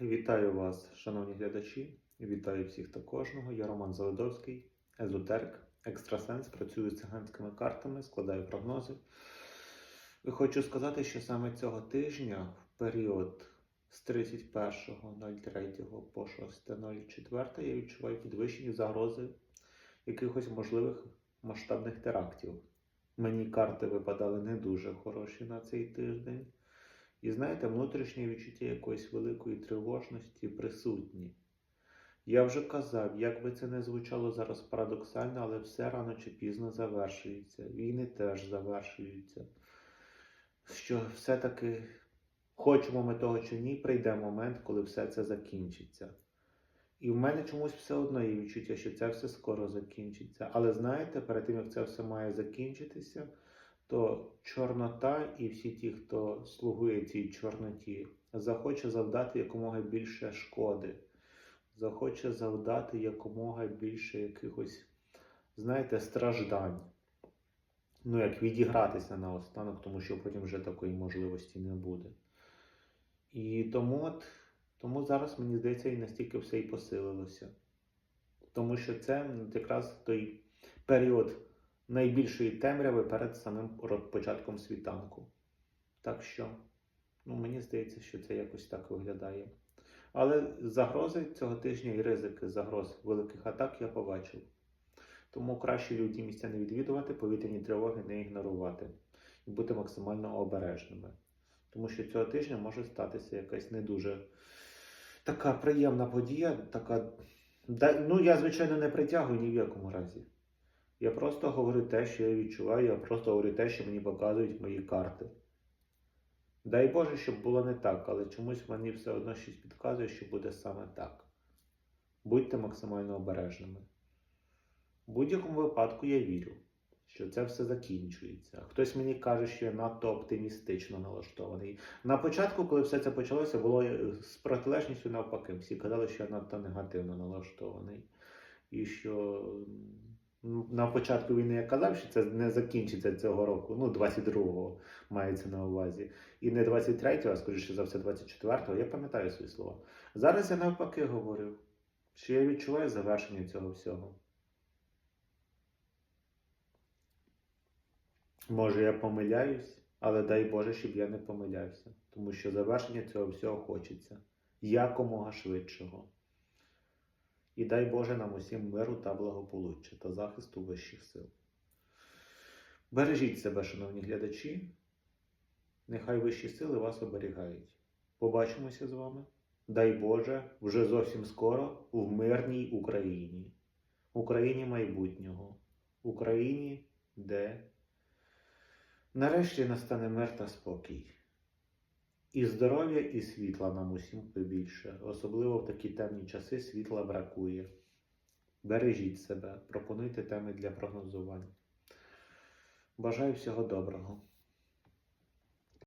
Вітаю вас, шановні глядачі. Вітаю всіх та кожного. Я Роман Заледовський, езотерик, екстрасенс, працюю з циганськими картами, складаю прогнози. Хочу сказати, що саме цього тижня, в період з 31.03 по 6.04, я відчуваю підвищені загрози якихось можливих масштабних терактів. Мені карти випадали не дуже хороші на цей тиждень. І знаєте, внутрішнє відчуття якоїсь великої тривожності присутні. Я вже казав, як би це не звучало зараз парадоксально, але все рано чи пізно завершується. Війни теж завершуються. Що все-таки, хочемо ми того чи ні, прийде момент, коли все це закінчиться. І в мене чомусь все одно є відчуття, що це все скоро закінчиться. Але знаєте, перед тим як це все має закінчитися, то чорнота і всі ті, хто слугує цій чорноті, захоче завдати якомога більше шкоди, захоче завдати якомога більше якихось, знаєте, страждань. Ну, як відігратися наостанок, тому що потім вже такої можливості не буде. І тому от, тому зараз, мені здається, і настільки все і посилилося. Тому що це якраз той період найбільшої темряви перед самим початком світанку. Так що, ну, мені здається, що це якось так виглядає. Але загрози цього тижня і ризики загроз великих атак я побачив. Тому краще люті місця не відвідувати, повітряні тривоги не ігнорувати і бути максимально обережними. Тому що цього тижня може статися якась не дуже така приємна подія, така. Ну, я, звичайно, не притягую ні в якому разі. Я просто говорю те, що я відчуваю, я просто говорю те, що мені показують мої карти. Дай Боже, щоб було не так, але чомусь мені все одно щось підказує, що буде саме так. Будьте максимально обережними. В будь-якому випадку я вірю, що це все закінчується. Хтось мені каже, що я надто оптимістично налаштований. На початку, коли все це почалося, було е, з протилежністю навпаки. Всі казали, що я надто негативно налаштований. І що на початку війни я казав, що це не закінчиться цього року, ну 22-го мається на увазі. І не 23-го, а скоріше за все, 24-го. Я пам'ятаю свої слова. Зараз я навпаки говорю, що я відчуваю завершення цього всього. Може, я помиляюсь, але дай Боже, щоб я не помилявся, тому що завершення цього всього хочеться якомога швидшого. І дай Боже нам усім миру та благополуччя та захисту вищих сил. Бережіть себе, шановні глядачі. Нехай вищі сили вас оберігають. Побачимося з вами. Дай Боже, вже зовсім скоро в мирній Україні, Україні майбутнього, Україні, де нарешті настане мир та спокій. І здоров'я, і світла нам усім побільше. Особливо в такі темні часи світла бракує. Бережіть себе, пропонуйте теми для прогнозування. Бажаю всього доброго.